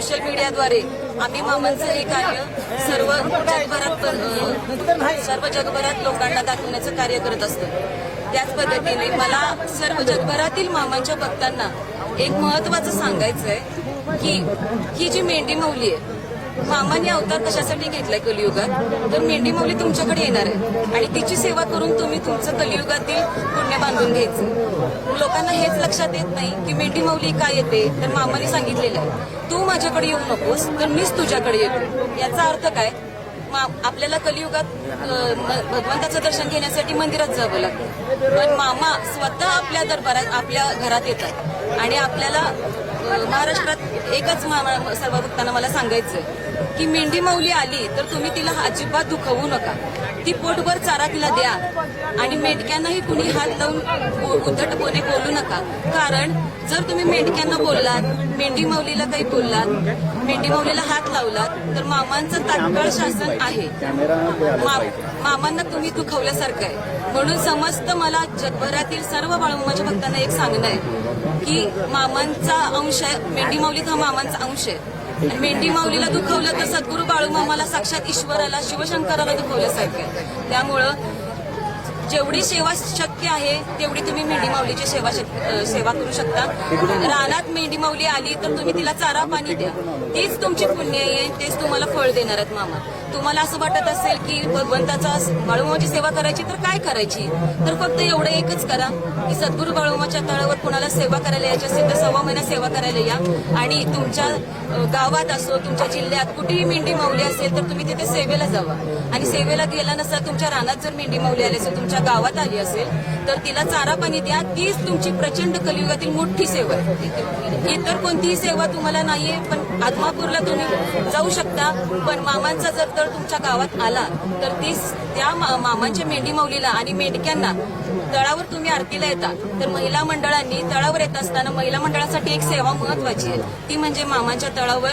Social मीडियाद्वारे आम्ही मामांचं हे कार्य सर्व जगभरात सर्व जगभरात लोकांना दाखवण्याचं कार्य करत असतो. त्याच पद्धतीने मला सर्व जगभरातील मामांच्या भक्तांना एक महत्वाचं सांगायचं आहे की ही जी मेंढी मौली आहे मामाने अवतार कशासाठी घेतलाय कलियुगात? तर मेंढी मौली तुमच्याकडे येणार आहे. आणि तिची सेवा करून तुम्ही तुमचं कलियुगातील पुण्य बांधून घ्यायचं. लोकांना हेच लक्षात येत नाही की मेंढी मौली काय येते तर मामाने सांगितलेलं आहे. तू माझ्याकडे येऊ नकोस तर मीच तुझ्याकडे येतो. याचा अर्थ काय? मा- आपल्याला कलियुगात भगवंताचं दर्शन घेण्यासाठी मंदिरात जावं लागतं. पण मामा स्वतः आपल्या दरबारात आपल्या घरात येतात. आणि आपल्याला महाराष्ट्रात एकच सर्व भक्तांना मला सांगायचंय की मेंढी माऊली आली तर तुम्ही तिला अजिबात दुखवू नका. ती पोटभर चारा तिला द्या. आणि मेंढक्यांनाही कुणी हात लावून उद्धटपणे बोलू नका. कारण जर तुम्ही मेंढक्यांना बोललात मेंढी माऊलीला काही बोललात मेंढी माऊलीला हात लावलात तर मामांचं तात्काळ शासन आहे. मामांना तुम्ही दुखवल्यासारखं आहे. म्हणून समस्त मला जगभरातील सर्व बाळूमाच्या भक्तांना एक सांगणं आहे की मामांचा अंश आहे. मेंढी माऊलीत हा मामांचा अंश आहे. आणि मेंढी माऊलीला दुखवलं तर सद्गुरू बाळूमामाला साक्षात ईश्वराला शिवशंकराला दुखवल्यासारखं त्यामुळं जेवढी सेवा शक्य आहे तेवढी तुम्ही मेंढी माऊलीची सेवा शक- सेवा करू शकता. रानात मेंढी माऊली आली तर तुम्ही तिला चारा पाणी द्या. तीच तुमची पुण्य आहे तेच तुम्हाला फळ देणार आहेत मामा. तुम्हाला असं वाटत असेल की भगवंताचा बाळूमाची सेवा करायची तर काय करायची? तर फक्त एवढं एकच करा की सद्गुरू बाळूमाच्या तळावर कुणाला सेवा करायला यायची असेल तर सव्वा महिना सेवा करायला या. आणि तुमच्या गावात असो तुमच्या जिल्ह्यात कुठेही मेंढी माऊली असेल तर तुम्ही तिथे सेवेला जावा. आणि सेवेला गेला नसता तुमच्या रानात जर मेंढी माऊली आली असेल तुमच्या गावात आली असेल तर तिला चारा पाणी द्या. तीच तुमची प्रचंड कलियुगातील मोठी सेवा आहे. इतर कोणतीही सेवा तुम्हाला नाहीये पण आत्मापूरला तुम्ही जाऊ शकता. पण मामांचा जर जर तुमच्या गावात आला तर ती त्या मामाच्या मामांच्या मेंढी माऊलीला आणि मेंढक्यांना तळावर तुम्ही आरतीला येता तर महिला मंडळांनी तळावर येत असताना महिला मंडळासाठी एक सेवा महत्वाची आहे. ती म्हणजे मामाच्या तळावर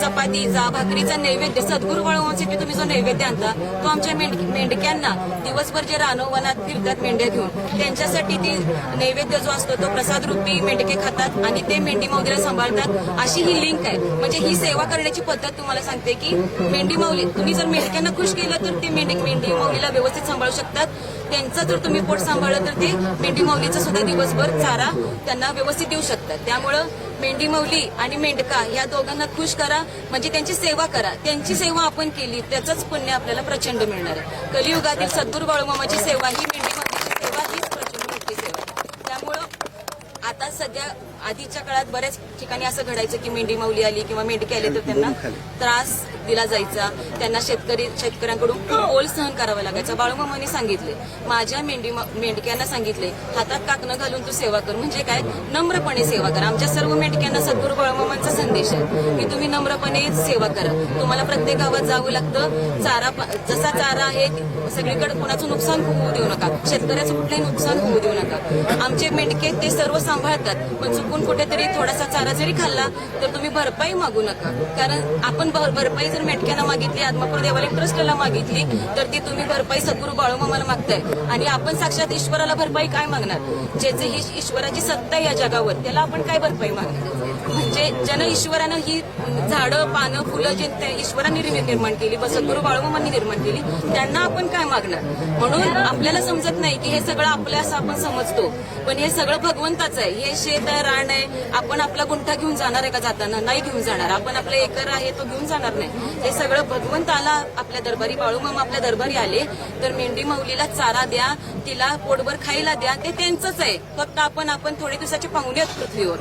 चपातीचा भाकरीचा नैवेद्य. सद्गुरू वळवण्यासाठी तुम्ही जो नैवेद्य आणता तो आमच्या मेंढक्यांना दिवसभर जे रानवनात फिरतात मेंढ्या घेऊन त्यांच्यासाठी ती नैवेद्य जो असतो तो प्रसाद रूपी मेंढके खातात आणि ते मेंढी माऊलीला सांभाळतात. अशी ही लिंक आहे. म्हणजे ही सेवा करण्याची पद्धत तुम्हाला सांगते की मेंढी माऊली तुम्ही जर मेंढक्यांना खुश केलं तर ते मेंढी मेंढी माऊलीला व्यवस्थित सांभाळू शकतात. त्यांचं जर तुम्ही पोट सांभाळलं तर ते मेंढी माऊलीचा सुद्धा दिवसभर चारा त्यांना व्यवस्थित देऊ शकतात. त्यामुळं मेंढी माऊली आणि मेंढका या दोघांना खुश करा म्हणजे त्यांची सेवा करा. त्यांची सेवा आपण केली त्याचंच पुण्य आपल्याला प्रचंड मिळणार आहे. कलियुगातील सद्गुरू बाळूमामाची सेवा ही मेंढी माऊलीची सेवा हीच प्रचंड मोठी सेवा त्यामुळं आता सध्या आधीच्या काळात बऱ्याच ठिकाणी असं घडायचं की मेंढी माऊली आली किंवा मेंढके आले तर त्यांना त्रास दिला जायचा. त्यांना शेतकरी शेतकऱ्यांकडून खूप ओल सहन करावा लागायचा. बाळूमामाने सांगितले. माझ्या मेंढी मेंढक्यांना सांगितले हातात काकणं घालून तू सेवा कर. म्हणजे काय? नम्रपणे सेवा करा. आमच्या सर्व मेंढक्यांना सद्गुरू बाळूमामांचा संदेश आहे की तुम्ही नम्रपणे सेवा करा. तुम्हाला प्रत्येक गावात जावं लागतं. चारा जसा चारा आहे सगळीकडे कुणाचं नुकसान होऊ देऊ नका. शेतकऱ्याचं कुठलंही नुकसान होऊ देऊ नका. आमचे मेंढके ते सर्व सांभाळतात पण चुकून कुठेतरी थोडासा चारा जरी खाल्ला तर तुम्ही भरपाई मागू नका. कारण आपण भरपाई जर मेंढक्यांना मागितली आत्मापूर देवालय ट्रस्टला मागितली तर ती तुम्ही भरपाई सद्गुरू बाळूमामाला मागताय. आणि आपण साक्षात ईश्वराला भरपाई काय मागणार? ज्याचे ही ईश्वराची सत्ता आहे या जगावर त्याला आपण काय भरपाई मागणार? म्हणजे जन ईश्वरानं ही झाडं पानं फुलं जे ते ईश्वरांनी निर्माण केली व सद्गुरू बाळूमामांनी निर्माण केली त्यांना आपण काय मागणार? म्हणून आपल्याला समजत नाही की हे सगळं आपलं असं आपण समजतो. पण हे सगळं भगवंताचं आहे. हे शेत राण कारण आहे. आपण आपला गुंठा घेऊन जाणार आहे का जाताना? नाही घेऊन जाणार. आपण आपला एकर आहे तो घेऊन जाणार नाही. हे सगळं भगवंत आला आपल्या दरबारी. बाळूमामा आपल्या दरबारी आले. तर मेंढी माऊलीला चारा द्या तिला पोटभर खायला द्या. ते त्यांचंच आहे. फक्त आपण आपण थोडे दिवसाचे पाहुणे आहोत पृथ्वीवर.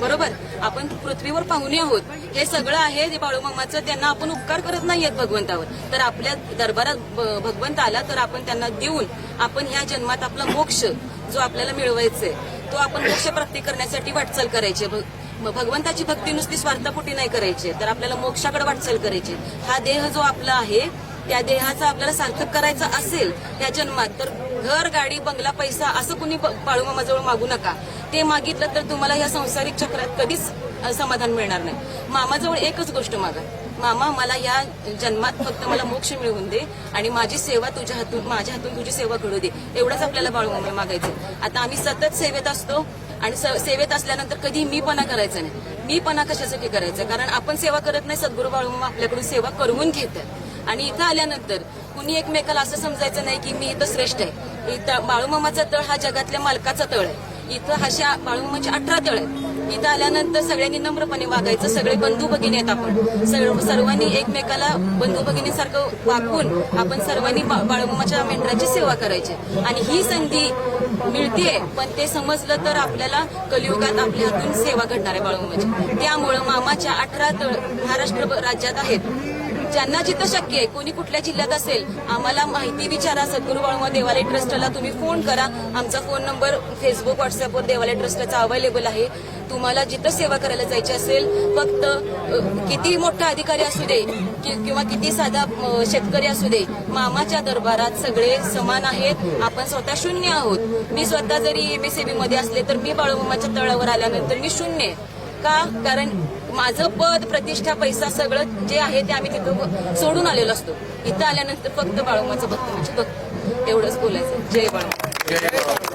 बरोबर? आपण पृथ्वीवर पाहुणे आहोत. हे सगळं आहे जे बाळूमामाचं. त्यांना आपण उपकार करत नाहीयेत भगवंतावर. तर आपल्या दरबारात भगवंत आला तर आपण त्यांना देऊन आपण ह्या जन्मात आपला मोक्ष जो आपल्याला मिळवायचा आहे तो आपण मोक्ष प्राप्ती करण्यासाठी वाटचाल करायची. आहे. भग- भगवंताची भक्ती नुसती स्वार्थापोटी नाही करायची. तर आपल्याला मोक्षाकडे वाटचाल करायची. हा देह जो आपला आहे त्या देहाचा आपल्याला सार्थक करायचा असेल त्या जन्मात तर घर गाडी बंगला पैसा असं कुणी पाळूमामाजवळ बाळूमामाजवळ मागू नका. ते मागितलं तर तुम्हाला या संसारिक चक्रात कधीच समाधान मिळणार नाही. मामाजवळ एकच गोष्ट मागा. मामा मला या जन्मात फक्त मला मोक्ष मिळवून दे आणि माझी सेवा तुझ्या हातून माझ्या हातून तुझी सेवा घडू दे. एवढंच आपल्याला बाळूमामा मागायचं आता आम्ही सतत सेवेत असतो आणि स- सेवेत असल्यानंतर कधी मीपणा करायचं नाही. मीपणा कशासाठी करायचं? कारण आपण सेवा करत नाही सद्गुरू बाळूमामा आपल्याकडून सेवा करवून घेतात. आणि इथं आल्यानंतर कुणी एकमेकाला असं समजायचं नाही की मी इथं श्रेष्ठ आहे. इथं बाळूमामाचा तळ हा जगातल्या मालकाचा तळ आहे. इथं अशा बाळूमामाचे अठरा तळ आहेत. इथं आल्यानंतर सगळ्यांनी नम्रपणे वागायचं. सगळे बंधू भगिनी आहेत आपण. सर्वांनी एकमेकाला बंधू भगिनीसारखं वागून आपण सर्वांनी बा- मेंढराची सेवा करायची. आणि ही संधी मिळतीये पण ते समजलं तर आपल्याला कलियुगात आपल्या हातून सेवा घडणार आहे बाळगुमाची त्यामुळं मामाच्या अठरा तळ महाराष्ट्र राज्यात आहेत. ज्यांना जिथं शक्य आहे कोणी कुठल्या जिल्ह्यात असेल आम्हाला माहिती विचारा सद्गुरू बाळूमा देवालय ट्रस्टला. तुम्ही फोन करा. आमचा फोन नंबर फेसबुक व्हॉट्सअपवर देवालय ट्रस्टचा अवेलेबल आहे. तुम्हाला जिथं सेवा करायला जायची असेल फक्त किती मोठा अधिकारी असू दे कि- किंवा किती साधा शेतकरी असू दे मामाच्या दरबारात सगळे समान आहेत. आपण स्वतः शून्य आहोत. मी स्वतः जरी एमएसएबी मध्ये असले तर मी बाळूमामाच्या तळावर आल्यानंतर मी शून्य आहे. का? कारण माझं पद प्रतिष्ठा पैसा सगळं जे आहे ते आम्ही तिथं सोडून आलेलो असतो. इथं आल्यानंतर फक्त बाळूमाचं भक्त म्हणजे भक्त. एवढंच बोलायचं. जय बाळू